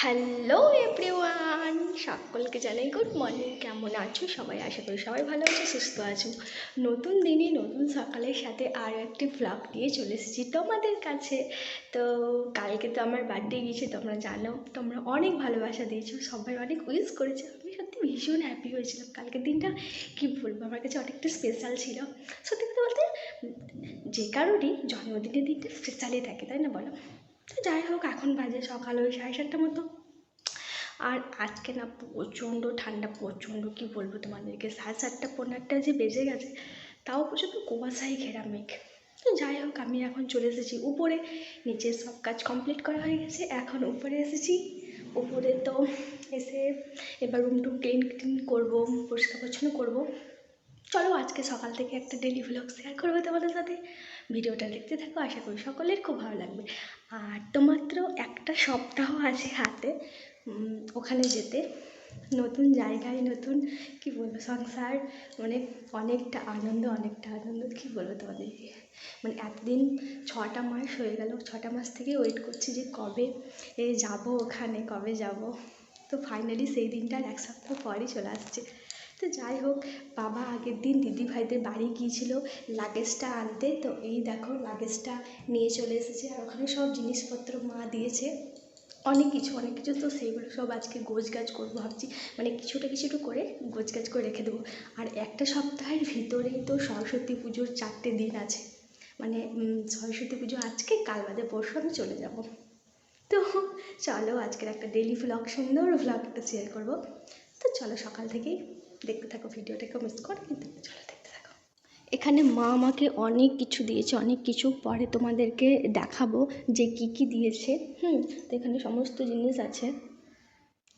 Hello everyone সকলকে জানাই good morning কেমন আছো সবাই? আশা করি সবাই ভালো আছো, সুস্থ আছো। নতুন দিনে, নতুন সকালের সাথে আরও একটি ব্লগ নিয়ে চলে এসেছি তোমাদের কাছে। তো কালকে তো আমার বার্থডে গিয়েছে, তোমরা জানো, তোমরা অনেক ভালোবাসা দিয়েছ, সবাই অনেক উইশ করেছে। আমি সত্যি ভীষণ হ্যাপি হয়েছিলাম। কালকের দিনটা কী বলব, আমার কাছে অনেকটা স্পেশাল ছিল। সত্যি কথা বলতে, যে কারোরই জন্মদিনের দিনটা স্পেশালই থাকে, তাই না বলো? তো যাই হোক, এখন বাজে সকাল ওই সাড়ে সাতটার মতো। আর আজকে না প্রচণ্ড ঠান্ডা, প্রচণ্ড কী বলব তোমাদেরকে, সাড়ে সাতটা পনেরোটা যে বেজে গেছে, তাও পর্যন্ত কুয়াশায় ঘেরা মেঘ। তো যাই হোক, আমি এখন চলে এসেছি উপরে নিচের সব কাজ কমপ্লিট করা হয়ে গেছে, এখন উপরে এসেছি। উপরে তো এসে এবার রুম টুম ক্লিন ক্লিন করব পরিষ্কার পরিচ্ছন্ন করব। চলো আজকে সকাল থেকে একটা ডেলি ভ্লগ শেয়ার করব তোমাদের সাথে। ভিডিওটা দেখতে থাকো, আশা করি সকলের খুব ভালো লাগবে। আর তো মাত্র একটা সপ্তাহ আছে হাতে ওখানে যেতে। নতুন জায়গায়, নতুন, কি বলব, সংসার মানে অনেকটা আনন্দ অনেকটা আনন্দ, কি বলব তোমাদেরকে? মানে এতদিন ছটা মাস হয়ে গেল, ছটা মাস থেকে ওয়েট করছি যে কবে যাব ওখানে, কবে যাব। তো ফাইনালি সেই দিনটা আর এক সপ্তাহ পরই চলে আসছে। তো যাই হোক, বাবা আগের দিন দিদি ভাইদের বাড়ি গিয়েছিল লাগেজটা আনতে। তো এই দেখো, লাগেজটা নিয়ে চলে এসেছে আর ওখানে সব জিনিসপত্র মা দিয়েছে। অনেক কিছু অনেক কিছু। তো সেইগুলো সব আজকে গোছ গাছ করব ভাবছি। মানে কিছুটা কিছুটা করে গোছ গাছ করে রেখে দেবো। আর একটা সপ্তাহের ভিতরেই তো সরস্বতী পুজোর চারটে দিন আছে। মানে সরস্বতী পুজো আজকে, কাল বাদে পরশু আমি চলে যাব। তো চলো আজকের একটা ডেলি ভ্লগ সুন্দর ভ্লগ একটা শেয়ার করব। তো চলো সকাল থেকেই দেখতে থাকো ভিডিওটাকে মিস করে কিন্তু চলো দেখতে থাকো। এখানে মা আমাকে অনেক কিছু দিয়েছে, অনেক কিছু। পরে তোমাদেরকে দেখাবো যে কি কি দিয়েছে। হুম, তো এখানে সমস্ত জিনিস আছে।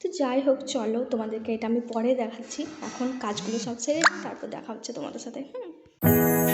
তো যাই হোক, চলো তোমাদেরকে এটা আমি পরে দেখাচ্ছি। এখন কাজগুলো সব সেরে তারপর দেখা হচ্ছে তোমাদের সাথে। হুম।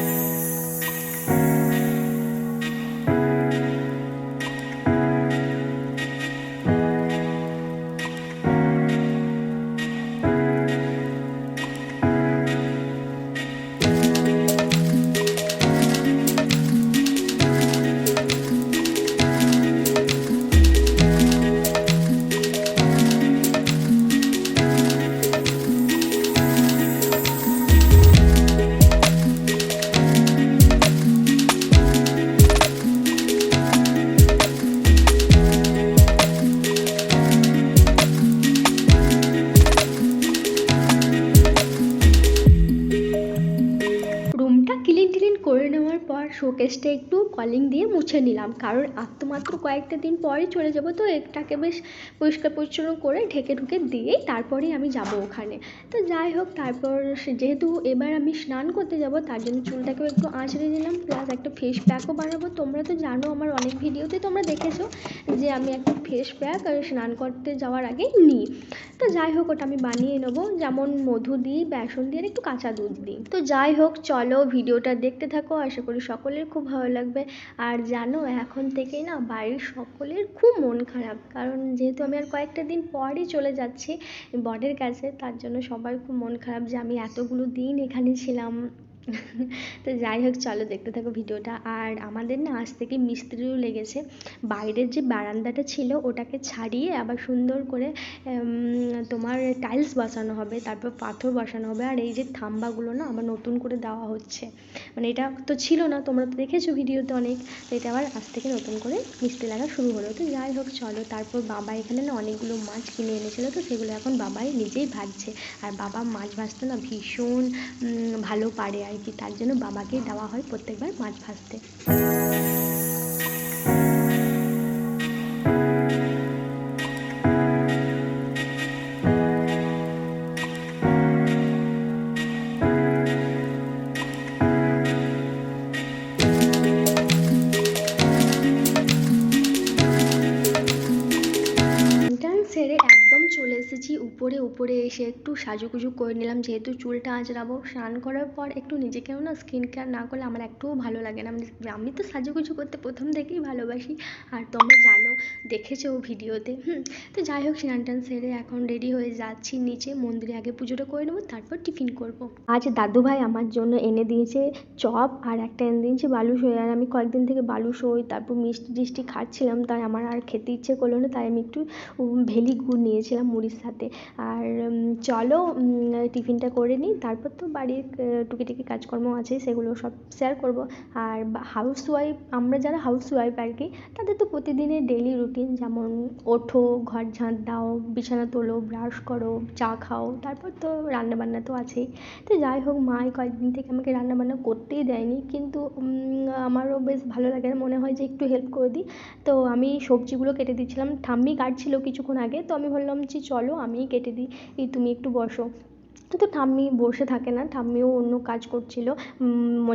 পর শোকেসটা একটু কলিং দিয়ে মুছে নিলাম। কারণ আর তো মাত্র কয়েকটা দিন পরে চলে যাব, তো এটাকে বেশ পরিষ্কার পরিচ্ছন্ন করে ঢেকে ঢুকে দিয়েই তারপরেই আমি যাব ওখানে। তো যাই হোক, তারপর যেহেতু এবার আমি স্নান করতে যাব, তার জন্য চুলটাকেও একটু আঁচড়ে দিলাম প্লাস একটা ফেস প্যাকও বানাবো। তোমরা তো জানো আমার অনেক ভিডিওতে তোমরা দেখেছ যে আমি একটা ফেস প্যাক আর স্নান করতে যাওয়ার আগে নিই। তো যাই হোক, ওটা আমি বানিয়ে নেব। যেমন মধু দিই, বেসন দিয়ে আর একটু কাঁচা দুধ দিই। তো যাই হোক, চলো ভিডিওটা দেখতে থাকো। আশা করি সকলের খুব ভালো লাগবে। আর জানো, এখন থেকেই না বাড়ির সকলের খুব মন খারাপ। কারণ যেহেতু আমি আর কয়েকটা দিন পরই চলে যাচ্ছি বরের কাছে, তার জন্য সবার খুব মন খারাপ যে আমি এতগুলো দিন এখানে ছিলাম। তো যাই হোক, চলো দেখতে থাকো ভিডিওটা। আর আমাদের না আজ থেকে মিস্ত্রিও লেগেছে। বাইরের যে বারান্দাটা ছিল, ওটাকে ছাড়িয়ে আবার সুন্দর করে তোমার টাইলস বসানো হবে, তারপর পাথর বসানো হবে। আর এই যে থাম্বাগুলো না আবার নতুন করে দেওয়া হচ্ছে। মানে এটা তো ছিল না, তোমরা তো দেখেছ ভিডিওতে অনেক। তো এটা আবার আজ থেকে নতুন করে মিস্ত্রি লাগা শুরু হলো। তো যাই হোক, চলো। তারপর বাবা এখানে না অনেকগুলো মাছ কিনে এনেছিল, তো সেগুলো এখন বাবাই নিজেই ভাজছে। আর বাবা মাছ ভাজতে না ভীষণ ভালো পারে। আর কি তার জন্য বাবাকে দেওয়া হয় প্রত্যেকবার মাছ ভাজতে। এসেছি, উপরে উপরে এসে একটু সাজুগুজু করে নিলাম। যেহেতু চুলটা আঁচড়াবো, স্নান করার পর একটু নিজেকেও না স্কিন কেয়ার না করলে আমার একটুও ভালো লাগে না। আমি আমি তো সাজুগুজু করতে প্রথম থেকেই ভালোবাসি। আর তোমরা জানো, দেখেছ ভিডিওতে। হুম, তো যাই হোক, স্নান টান সেরে এখন রেডি হয়ে যাচ্ছি নিচে। মন্দিরে আগে পুজোটা করে নেব, তারপর টিফিন করব। আজ দাদুভাই আমার জন্য এনে দিয়েছে চপ আর একটা এনে দিয়েছে বালুশই আর আমি কয়েকদিন থেকে বালুশই তারপর মিষ্টি টিষ্টি খাচ্ছিলাম। তাই আমার আর খেতে ইচ্ছে করল না, তাই আমি একটু ভেলি গুড় নিয়েছিলাম, মুড়ির সাথে। আর চলো টিফিনটা করে নিই। তারপর তো বাড়ির টুকিটাকি কাজকর্ম আছে, সেগুলো সব শেয়ার করব। আর হাউস ওয়াইফ আমরা যারা হাউস ওয়াইফ আর কি, তাদের তো প্রতিদিনের ডেলি রুটিন যেমন, ওঠো, ঘর ঝাঁট দাও, বিছানা তোলো ব্রাশ করো, চা খাও, তারপর তো রান্নাবান্না তো আছেই। তো যাই হোক, মা কয়েকদিন থেকে আমাকে রান্নাবান্না করতেই দেয়নি। কিন্তু আমারও বেশ ভালো লাগে মনে হয় যে একটু হেল্প করে দিই। তো আমি সবজিগুলো কেটে দিচ্ছিলাম। ঠাম্মি কাটছিল কিছুক্ষণ আগে। তো আমি ভাবলাম যে চলো আমিই কেটে দিই। এই তুমি একটু বসো। তো ঠাম্মি বসে থাকে না। ঠাম্মিও অন্য কাজ করছিল।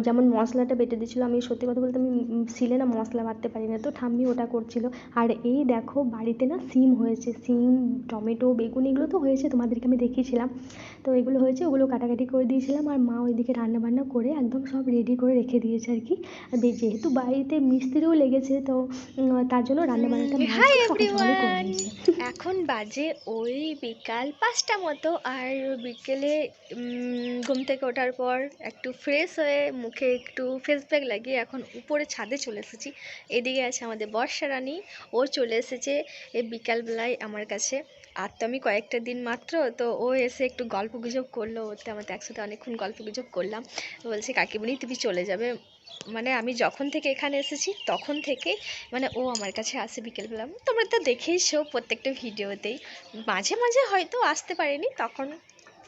যেমন মশলাটা বেটে দিচ্ছিল আমি সত্যি কথা বলতে আমি শিলে না মশলা বাটতে পারি না। তো ঠাম্মি ওটা করছিল। আর এই দেখো বাড়িতে না সিম হয়েছে। সিম টমেটো বেগুন এগুলো তো হয়েছে তোমাদেরকে আমি দেখিয়েছিলাম। তো এগুলো হয়েছে ওগুলো কাটাকাটি করে দিয়েছিলাম। আর মা ওইদিকে রান্নাবান্না করে একদম সব রেডি করে রেখে দিয়েছে আর কি। যেহেতু বাড়িতে মিস্ত্রিও লেগেছে তো তার জন্য রান্নাবান্নাটা এখন বাজে ওই বিকাল পাঁচটা মতো। আর বিকেলে উম, ঘুম থেকে ওঠার পর একটু ফ্রেশ হয়ে মুখে একটু ফেস প্যাক লাগিয়ে এখন উপরে ছাদে চলে এসেছি। এদিকে আছে আমাদের বর্ষা রানী। ও চলে এসেছে এই বিকালবেলায় আমার কাছে। আর তো আমি কয়েকটা দিন মাত্র তো ও এসে একটু গল্প গুজব করল। ওতে আমাদের একসাথে অনেকক্ষণ গল্প গুজব করলাম। বলছে কাকিমণি তুমি চলে যাবে। মানে আমি যখন থেকে এখানে এসেছি তখন থেকে মানে ও আমার কাছে আসে বিকেলবেলা। তোমরা তো দেখেইছো প্রত্যেকটা ভিডিওতেই। মাঝে মাঝে হয়তো আসতে পারেনি তখন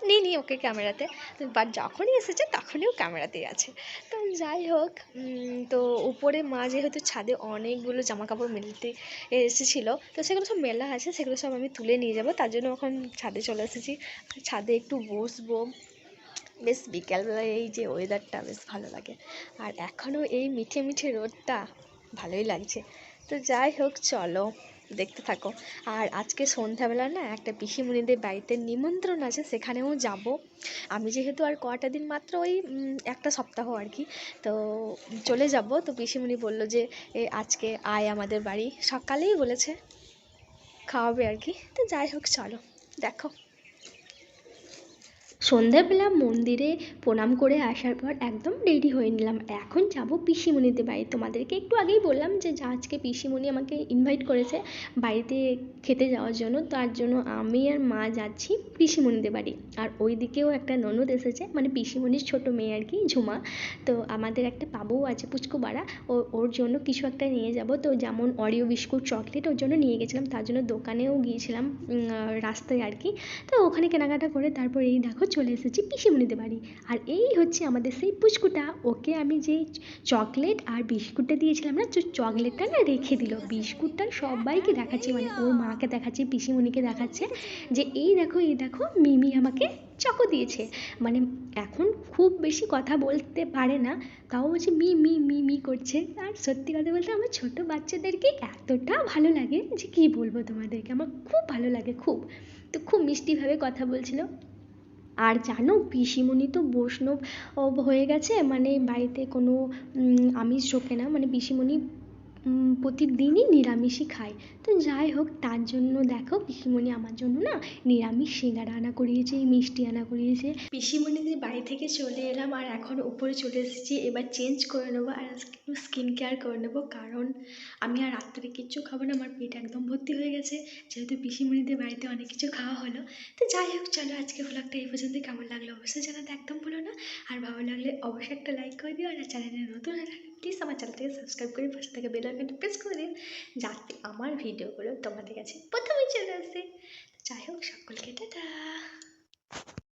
নিই নি ওকে ক্যামেরাতে। বাট যখনই এসেছে তখনই ও ক্যামেরাতেই আছে। তো যাই হোক তো উপরে মা যেহেতু ছাদে অনেকগুলো জামা কাপড় মেলতে এসেছিল, তো সেগুলো সব মেলা আছে, সেগুলো সব আমি তুলে নিয়ে যাব। তার জন্য এখন ছাদে চলে এসেছি। ছাদে একটু বসবো। বেশ বিকালবেলায় এই যে ওয়েদারটা বেশ ভালো লাগে। আর এখনও এই মিঠে মিঠে রোদটা ভালোই লাগছে। তো যাই হোক, চলো। দেখতে থাকো। আর আজকে সন্ধ্যাবেলা না একটা পিসিমণিদের বাড়িতে নিমন্ত্রণ আছে, সেখানেও যাব। আমি যেহেতু আর কটা দিন মাত্র ওই একটা সপ্তাহ আর কি, তো চলে যাব। তো পিসিমণি বলল যে আজকে আয় আমাদের বাড়ি। সকালেই বলেছে, খাওয়াবে আর কি। তো যাই হোক, চলো, দেখো। সন্ধ্যাবেলা মন্দিরে প্রণাম করে আসার পর একদম রেডি হয়ে নিলাম। এখন যাব পিসিমণিদের বাড়ি। তোমাদেরকে একটু আগেই বললাম যে, যা আজকে পিসিমণি আমাকে ইনভাইট করেছে বাড়িতে খেতে যাওয়ার জন্য, তার জন্য আমি আর মা যাচ্ছি পিসিমণিদের বাড়ি। আর ওই দিকেও একটা ননদ এসেছে মানে পিসিমণির ছোট মেয়ে আর কি, ঝুমা। তো আমাদের একটা বাবুও আছে পুচকু বাড়া ও, ওর জন্য কিছু একটা নিয়ে যাব। তো যেমন অরিও বিস্কুট চকলেট ওর জন্য নিয়ে গেছিলাম। তার জন্য দোকানেও গিয়েছিলাম রাস্তায় আর কি। তো ওখানে কেনাকাটা করে তারপর এই দেখো চলে এসেছি পিসিমণিদের বাড়ি। আর এই হচ্ছে আমাদের সেই পুচকুটা। ওকে আমি যে চকলেট আর বিস্কুটটা দিয়েছিলাম না চকলেটটা না রেখে দিল। বিস্কুটটা সবাইকে দেখাচ্ছে মানে ওর মাকে দেখাচ্ছে, পিসিমণিকে দেখাচ্ছে যে, এই দেখো এই দেখো, মিমি আমাকে চকো দিয়েছে। মানে এখন খুব বেশি কথা বলতে পারে না, তাও বলছে, মি মি মি মি করছে। আর সত্যি কথা বলতে আমার ছোট বাচ্চাদেরকে এতটা ভালো লাগে যে, কী বলব তোমাদেরকে? আমার খুব ভালো লাগে, খুব। তো খুব মিষ্টিভাবে কথা বলছিল। আর জানো, পিসিমণি তো বৈষ্ণব হয়ে গেছে মানে বাড়িতে কোনো আমিষ ঢোকে না মানে পিসিমণি প্রতিদিনই নিরামিষই খায়। তো যাই হোক, তার জন্য দেখো, পিসিমণি আমার জন্য না নিরামিষ সিঙ্গারা আনা করিয়েছে, মিষ্টি আনা করিয়েছে। পিসিমণিদের বাড়ি থেকে চলে এলাম আর এখন উপরে চলে এসেছি, এবার চেঞ্জ করে নেব আর একটু স্কিন কেয়ার করে নেব, কারণ আমি আর রাত্রে কিচ্ছু খাব না, আমার পেট একদম ভর্তি হয়ে গেছে। যেহেতু পিসিমণিদের বাড়িতে অনেক কিছু খাওয়া হলো যাই হোক, চলো আজকে ব্লগটা এই পর্যন্ত। কেমন লাগল অবশ্যই জানাতে একদম ভুলো না। আর ভালো লাগলে অবশ্যই একটা লাইক করে দিও। আর চ্যানেলে নতুন হলে প্লিজ আমার চ্যানেলটাকে সাবস্ক্রাইব করে পাশে থেকে বেল আইকনটা প্রেস করে দিও, যাতে আমার ভিডিওগুলো তোমাদের কাছে প্রথমেই চলে আসে। যাই হোক, সকলকে টাটা।